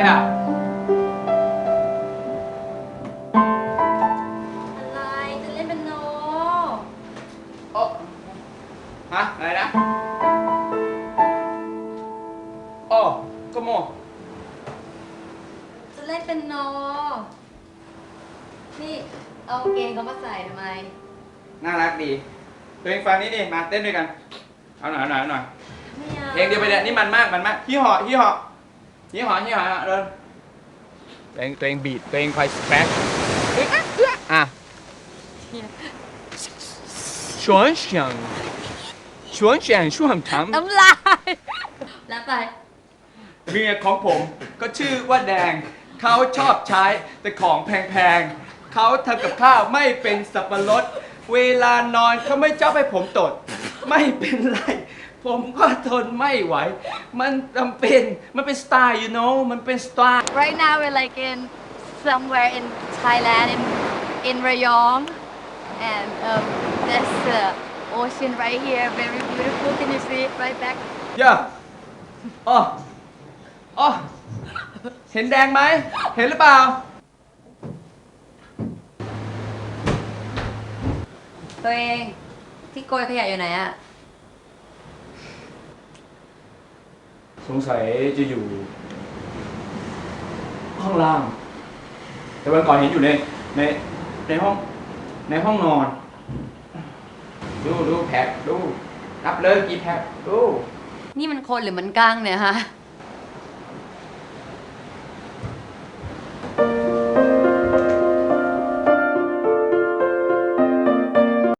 yeah อะไรจะเล่นเป็นโนโอ้ฮะอะไรนะโอ้ come on จะเล่นเป็นโน นี่เอากางเกงเขามาใส่ทำไม น่ารักดีตัวเองฟังนี้ดิมาเต้นด้วยกัน เอาหน่อยเอาหน่อยเอาหน่อย ไม่เอาเพลงเดียวไปเลยนี่มันมากมันมากฮี่หอฮี่หอ ฮี่หอฮี่หอเออตัวเองตัวเองบีดตัวเองคอยสแปกอะชวนเสียงชวนเสียงชวนทำน้ำลายแล้วไปเมียของผมก็ชื่อว่าแดง เขาชอบใช้แต่ของแพงๆเขาทำกับข้าวไม่เป็นสับปะรด เวลานอนเขาไม่ชอบให้ผมตด ไม่เป็นไร ผมก็ทนไม่ไหว มันจำเป็น มันเป็นสไตล์ you know มันเป็นสไตล์ Right now we're like in somewhere in Thailand in in Rayong and um, there's the ocean right here very beautiful can you see it right back ย่าอ๋ออ๋อเห็นแดงไหม เห็นหรือเปล่า ตัวเองที่โกยขยะอยู่ไหนอะ งสัยจะอยู่ ห้องล่าง แต่วันก่อนเห็นอยู่ในในในห้อง ในห้องนอน ดูดูแพ็คดูนับเลยกี่แพ็คดู นี่มันคนหรือมันก้างเนี่ยฮะ